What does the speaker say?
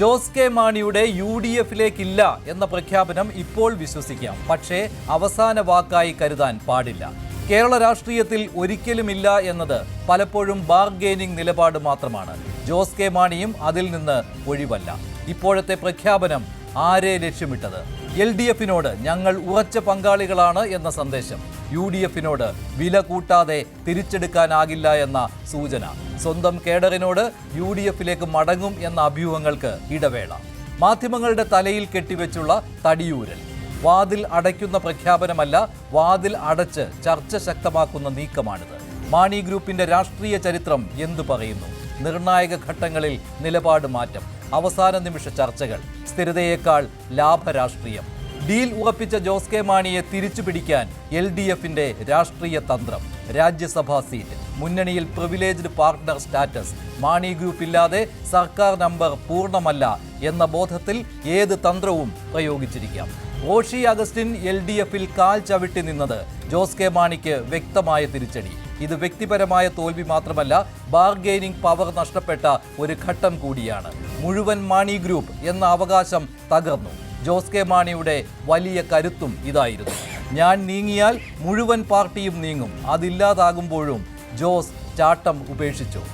Jose K മാണിയുടെ U D എഫിലേക്കില്ല എന്ന പ്രഖ്യാപനം ഇപ്പോൾ വിശ്വസിക്കാം. പക്ഷേ അവസാന വാക്കായി കരുതാൻ പാടില്ല. കേരള രാഷ്ട്രീയത്തിൽ ഒരിക്കലുമില്ല എന്നത് പലപ്പോഴും ബാർഗെയിനിങ് നിലപാട് മാത്രമാണ്. ജോസ് കെ മാണിയും അതിൽ നിന്ന് ഒഴിവല്ല. ഇപ്പോഴത്തെ പ്രഖ്യാപനം ആരെ ലക്ഷ്യമിട്ടത്? എൽ ഡി എഫിനോട് ഞങ്ങൾ ഉറച്ച പങ്കാളികളാണ് എന്ന സന്ദേശം. യു ഡി എഫിനോട് വില കൂട്ടാതെ തിരിച്ചെടുക്കാനാകില്ല എന്ന സൂചന. സ്വന്തം കേഡറിനോട് യു ഡി എഫിലേക്ക് മടങ്ങും എന്ന അഭ്യൂഹങ്ങൾക്ക് ഇടവേള. മാധ്യമങ്ങളുടെ തലയിൽ കെട്ടിവെച്ചുള്ള തടിയൂരൽ. വാതിൽ അടയ്ക്കുന്ന പ്രഖ്യാപനമല്ല വാതിൽ അടച്ച് ചർച്ച ശക്തമാക്കുന്ന നീക്കമാണിത്. മാണി ഗ്രൂപ്പിന്റെ രാഷ്ട്രീയ ചരിത്രം എന്തു പറയുന്നു? നിർണായക ഘട്ടങ്ങളിൽ നിലപാട് മാറ്റം. അവസാന നിമിഷ ചർച്ചകൾ. സ്ഥിരതയേക്കാൾ ലാഭരാഷ്ട്രീയം. ഡീൽ ഉറപ്പിച്ച ജോസ് കെ മാണിയെ തിരിച്ചു പിടിക്കാൻ എൽ ഡി എഫിന്റെ രാഷ്ട്രീയ തന്ത്രം. രാജ്യസഭാ സീറ്റ്. മുന്നണിയിൽ privileged partner status Mani group ഇല്ലാതെ സർക്കാർ നമ്പർ പൂർണമല്ല എന്ന ബോധത്തിൽ ഏത് തന്ത്രവും പ്രയോഗിച്ചിരിക്കാം. റോഷി അഗസ്റ്റിൻ എൽ ഡി എഫിൽ കാൽ ചവിട്ടി നിന്നത് ജോസ് കെ മാണിക്ക് വ്യക്തമായ തിരിച്ചടി. ഇത് വ്യക്തിപരമായ തോൽവി മാത്രമല്ല ബാർഗെയിനിങ് പവർ നഷ്ടപ്പെട്ട ഒരു ഘട്ടം കൂടിയാണ്. മുഴുവൻ മാണി ഗ്രൂപ്പ് എന്ന അവകാശം തകർന്നു. ജോസ് കെ മാണിയുടെ വലിയ കരുത്തും ഇതായിരുന്നു. ഞാൻ നീങ്ങിയാൽ മുഴുവൻ പാർട്ടിയും നീങ്ങും. അതില്ലാതാകുമ്പോഴും ജോസ് ചാട്ടം ഉപേക്ഷിച്ചു.